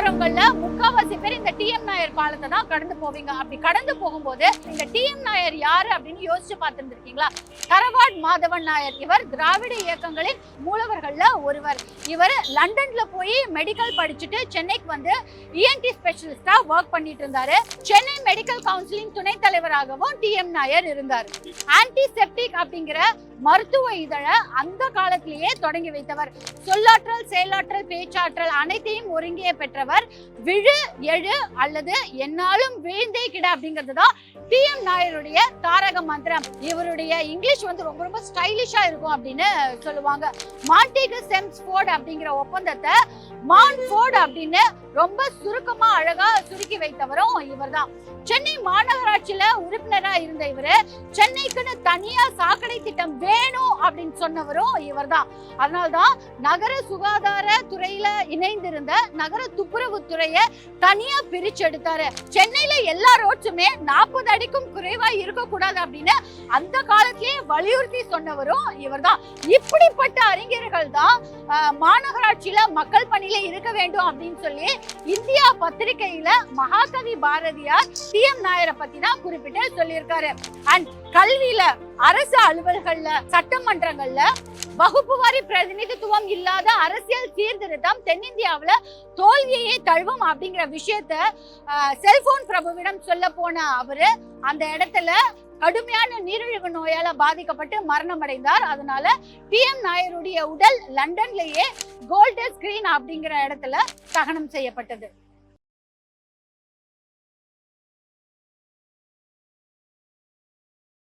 ஓரங்கள்ல பேர் இந்த டிஎம் நாயர் பாலத்தை தான் கடந்து போவீங்க. அப்படி கடந்து போகும்போது இந்த டிஎம் நாயர் யாரு அப்படின்னு யோசிச்சு பார்த்துருந்துருக்கீங்களா? தரவாட் மாதவன் நாயர். இவர் திராவிட இயக்கங்களின் மூலவர்கள்ல ஒருவர். இவர் லண்டன்ல போய் மெடிக்கல் படிச்சுட்டு சென்னைக்கு வந்து இஎன்டி ஸ்பெஷலிஸ்டா ஒர்க் பண்ணிட்டு இருந்தாரு சென்னை மெடிக்கல் கவுன்சிலின் துணைத் தலைவராகவும் டிஎம் நாயர் இருந்தார். ஆன்டிசெப்டிக் அப்படிங்கிற மருத்துவ இதழை அந்த காலத்திலேயே தொடங்கி வைத்தவர். சொல்லாற்றல் செயலாற்றல் பேச்சாற்றல் அனைத்தையும் ஒருங்கிய பெற்றவர். விழு எழு அல்லது என்னாலும் வீழ்ந்தே கிட அப்படிங்கிறது தான் டி எம் நாயருடைய தாரக மந்திரம். இவருடைய இங்கிலீஷ் வந்து ரொம்ப ரொம்ப ஸ்டைலிஷா இருக்கும் அப்படின்னு சொல்லுவாங்க. மாண்டிகு செம்ஸ்போர்ட் அப்படிங்கிற ஒப்பந்தத்தை மான்ஃபோர்ட் அப்படின்னு ரொம்ப சுருக்கமா அழகா சுருக்கி வைத்தவரும் இவர்தான். சென்னை மாநகராட்சியில உறுப்பினரா இருந்த இவரு சென்னைக்குன்னு தனியா சாக்கடை திட்டம் வேணும் அப்படின்னு சொன்னவரும் இவர்தான். அதனால்தான் நகர சுகாதார துறையில இணைந்திருந்த நகர துப்புரவு துறையை தனியா பிரிச்சு எடுத்தாரு. சென்னையில எல்லா ரோட்ஸுமே நாற்பது அடிக்கும் குறைவா இருக்கக்கூடாது அப்படின்னு அந்த காலத்திலேயே வலியுறுத்தி சொன்னவரும் இவர் தான் இப்படிப்பட்ட அறிஞர்கள் தான் மாநகராட்சியில மக்கள் பணியில இருக்க வேண்டும் அப்படின்னு சொல்லி இந்தியா பத்திரிகையில மகாகவி பாரதியார் டி எம் நாயரை பத்தி தான் குறிப்பிட்டு சொல்லியிருக்காரு. அண்ட் கல்வியில அரசு அலுவல்கள்ல சட்டமன்றங்கள்ல வகுப்பு வாரி பிரதிநிதித்துவம் இல்லாத அரசியல் சீர்திருத்தம் தென்னிந்தியாவில் தோல்வியை தழுவும் அப்படிங்கிற விஷயத்த செல்போன் பிரபுவிடம் சொல்ல போன அவரு அந்த இடத்துல கடுமையான நீரிழிவு நோயால பாதிக்கப்பட்டு மரணம் அடைந்தார் அதனால டி எம் நாயருடைய உடல் லண்டன்லேயே கோல்டன் ஸ்கிரீன் அப்படிங்கிற இடத்துல தகனம் செய்யப்பட்டது.